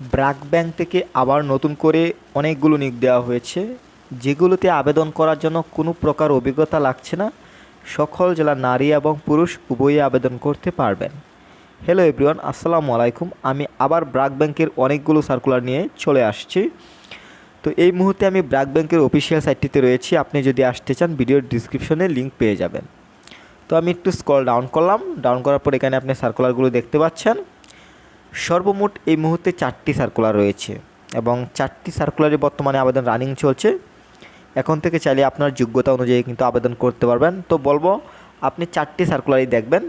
BRAC bank থেকে আবার নতুন করে অনেকগুলো নিয়োগ দেওয়া হয়েছে, যেগুলোতে আবেদন করার জন্য কোনো প্রকার অভিজ্ঞতা লাগছে না। সকল জেলার নারী এবং পুরুষ উভয়ে আবেদন করতে পারবেন। হ্যালো এভরিওয়ান আসসালামু আলাইকুম। আমি আবার ব্র্যাক ব্যাংকের অনেকগুলো সার্কুলার নিয়ে চলে আসছি। তো এই মুহূর্তে আমি ব্র্যাক ব্যাংকের অফিসিয়াল সাইটটিতে রয়েছি। আপনি যদি আসতে চান, ভিডিওর ডিসক্রিপশনে লিঙ্ক পেয়ে যাবেন। তো আমি একটু স্কল ডাউন করলাম। ডাউন করার পর এখানে আপনি সার্কুলারগুলো দেখতে পাচ্ছেন। সর্বমোট এই মুহূর্তে চারটি সার্কুলার রয়েছে এবং চারটি সার্কুলারে বর্তমানে আবেদন রানিং চলছে। এখন থেকে চাইলে আপনার যোগ্যতা অনুযায়ী কিন্তু আবেদন করতে পারবেন। তো বলব, আপনি চারটি সার্কুলারই দেখবেন।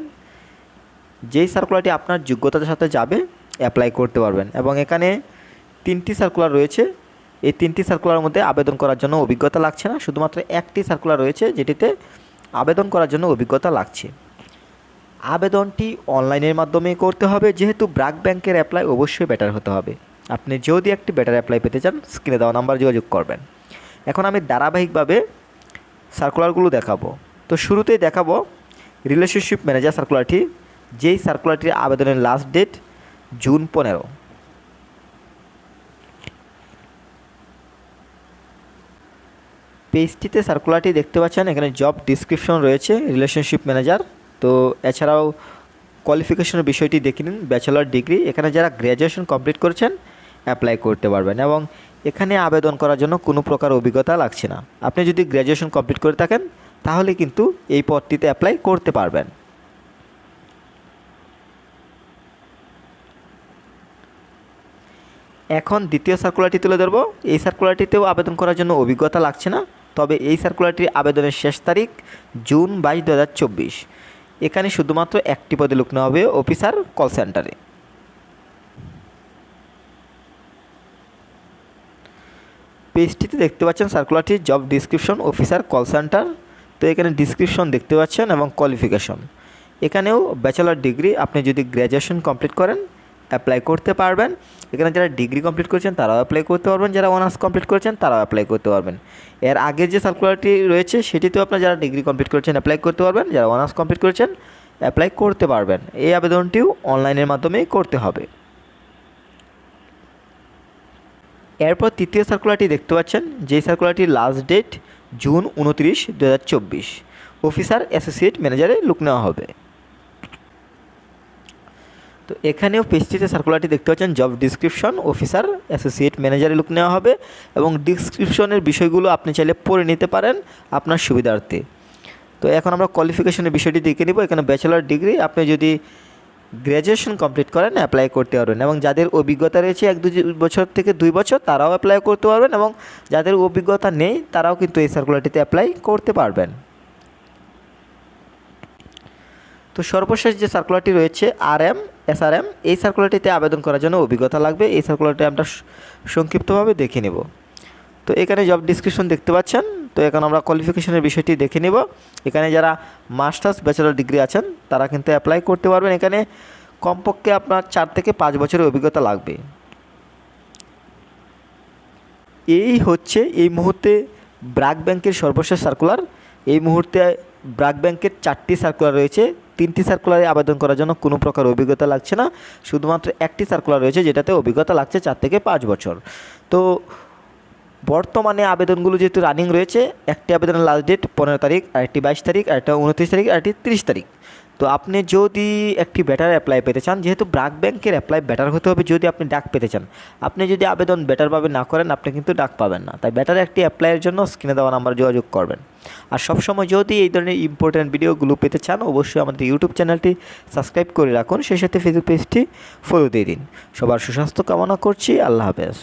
যেই সার্কুলারটি আপনার যোগ্যতার সাথে যাবে অ্যাপ্লাই করতে পারবেন এবং এখানে তিনটি সার্কুলার রয়েছে। এই তিনটি সার্কুলারের মধ্যে আবেদন করার জন্য অভিজ্ঞতা লাগছে না। শুধুমাত্র একটি সার্কুলার রয়েছে যেটিতে আবেদন করার জন্য অভিজ্ঞতা লাগছে। আবেদনটি অনলাইনের মাধ্যমে করতে হবে। যেহেতু ব্র্যাক ব্যাংকের অ্যাপ্লাই অবশ্যই বেটার হতে হবে। আপনি যদি একটি বেটার অ্যাপ্লাই পেতে চান স্ক্রিনে দেওয়া নাম্বার যোগাযোগ করবেন। এখন আমি ধারাবাহিকভাবে সার্কুলারগুলো দেখাবো। তো শুরুতেই দেখাবো রিলেশনশিপ ম্যানেজার সার্কুলারটি যেই সার্কুলারটির আবেদনের লাস্ট ডেট জুন পনেরো। পেজটিতে সার্কুলারটি দেখতে পাচ্ছেন। এখানে জব ডিসক্রিপশন রয়েছে রিলেশনশিপ ম্যানেজার তো এছাড়াও কোয়ালিফিকেশনের বিষয়টি দেখে নিন ব্যাচেলর ডিগ্রি এখানে যারা গ্র্যাজুয়েশন কমপ্লিট করেছেন অ্যাপ্লাই করতে পারবেন এবং এখানে আবেদন করার জন্য কোনো প্রকার অভিজ্ঞতা লাগছে না। আপনি যদি গ্র্যাজুয়েশন কমপ্লিট করে থাকেন, তাহলে কিন্তু এই পদটিতে অ্যাপ্লাই করতে পারবেন। এখন দ্বিতীয় সার্কুলারটি তুলে ধরবো। এই সার্কুলারটিতেও আবেদন করার জন্য অভিজ্ঞতা লাগছে না, তবে এই সার্কুলারটির আবেদনের শেষ তারিখ জুন বাইশ দু এখানে শুধুমাত্র একটি পদে লোক নেওয়া হবে অফিসার কল সেন্টারে। পেজটিতে দেখতে পাচ্ছেন সার্কুলারটি, job description, officer call centre. তো এখানে ডিসক্রিপশন দেখতে পাচ্ছেন এবং কোয়ালিফিকেশন। এখানেও ব্যাচেলর ডিগ্রি, আপনি যদি গ্র্যাজুয়েশন কমপ্লিট করেন অ্যাপ্লাই করতে পারবেন। এখানে যারা ডিগ্রি কমপ্লিট করেছেন, তারাও অ্যাপ্লাই করতে পারবেন। যারা অনার্স কমপ্লিট করেছেন, তারাও অ্যাপ্লাই করতে পারবেন। এর আগের যে সার্কুলারটি রয়েছে, সেটিতেও আপনার যারা ডিগ্রি কমপ্লিট করেছেন অ্যাপ্লাই করতে পারবেন। যারা অনার্স কমপ্লিট করেছেন অ্যাপ্লাই করতে পারবেন। এই আবেদনটিও অনলাইনের মাধ্যমেই করতে হবে। এরপর তৃতীয় সার্কুলারটি দেখতে পাচ্ছেন, যেই সার্কুলারটির লাস্ট ডেট জুন উনত্রিশ দু অফিসার অ্যাসোসিয়েট ম্যানেজারে লুক নেওয়া হবে। তো এখানেও পেজটিতে সার্কুলারটি দেখতে পাচ্ছেন জব ডিসক্রিপশন অফিসার অ্যাসোসিয়েট ম্যানেজারে লুক নেওয়া হবে এবং ডিসক্রিপশনের বিষয়গুলো আপনি চাইলে পড়ে নিতে পারেন আপনার সুবিধার্থে। তো এখন আমরা কোয়ালিফিকেশনের বিষয়টি দেখে নিব। এখানে ব্যাচেলার ডিগ্রি আপনি যদি গ্র্যাজুয়েশন কমপ্লিট করেন অ্যাপ্লাই করতে পারবেন এবং যাদের অভিজ্ঞতা রয়েছে এক দু বছর থেকে দুই বছর, তারাও অ্যাপ্লাই করতে পারবেন এবং যাদের অভিজ্ঞতা নেই, তারাও কিন্তু এই সার্কুলারটিতে অ্যাপ্লাই করতে পারবেন। তো সর্বশেষ যে সার্কুলারটি রয়েছে R M S R M এই সার্কুলারটিতে আবেদন করার জন্য অভিজ্ঞতা লাগবে। এই সার্কুলারটি আমরা সংক্ষিপ্তভাবে দেখে নেব। তো এখানে জব ডিসক্রিপশন দেখতে পাচ্ছেন। তো এখন আমরা কোয়ালিফিকেশনের বিষয়টি দেখে নেব। এখানে যারা মাস্টার্স ব্যাচেলর ডিগ্রি আছেন, তারা কিন্তু অ্যাপ্লাই করতে পারবেন। এখানে কমপক্ষে আপনার চার থেকে পাঁচ বছরের অভিজ্ঞতা লাগবে। এই হচ্ছে, এই মুহূর্তে ব্র্যাক ব্যাংকের সর্বশেষ সার্কুলার এই মুহূর্তে ব্র্যাক ব্যাংকের চারটি সার্কুলার রয়েছে। তিনটি সার্কুলারে আবেদন করার জন্য কোনো প্রকার অভিজ্ঞতা লাগছে না। শুধুমাত্র একটি সার্কুলার রয়েছে যেটাতে অভিজ্ঞতা লাগছে চার থেকে পাঁচ বছর। তো বর্তমানে আবেদনগুলো যেহেতু রানিং রয়েছে, একটি আবেদনের লাস্ট ডেট পনেরো তারিখ, আরেকটি বাইশ তারিখ, আরেকটা উনত্রিশ তারিখ, আরেকটি তিরিশ তারিখ। তো আপনি যদি একটি ব্যাটার অ্যাপ্লাই পেতে চান, যেহেতু ব্র্যাক ব্যাংকের অ্যাপ্লাই ব্যাটার হতে হবে যদি আপনি ডাক পেতে চান। আপনি যদি আবেদন বেটারভাবে না করেন, আপনি কিন্তু ডাক পাবেন না। তাই ব্যাটার একটি অ্যাপ্লাইয়ের জন্য স্ক্রিনে দেওয়া নাম্বার যোগাযোগ করবেন। আর সবসময় যদি এই ধরনের ইম্পর্ট্যান্ট ভিডিওগুলো পেতে চান, অবশ্যই আমাদের ইউটিউব চ্যানেলটি সাবস্ক্রাইব করে রাখুন। সেই সাথে ফেসবুক পেজটি ফলো দিয়ে দিন। সবার সুস্বাস্থ্য কামনা করছি। আল্লাহ হাফেজ।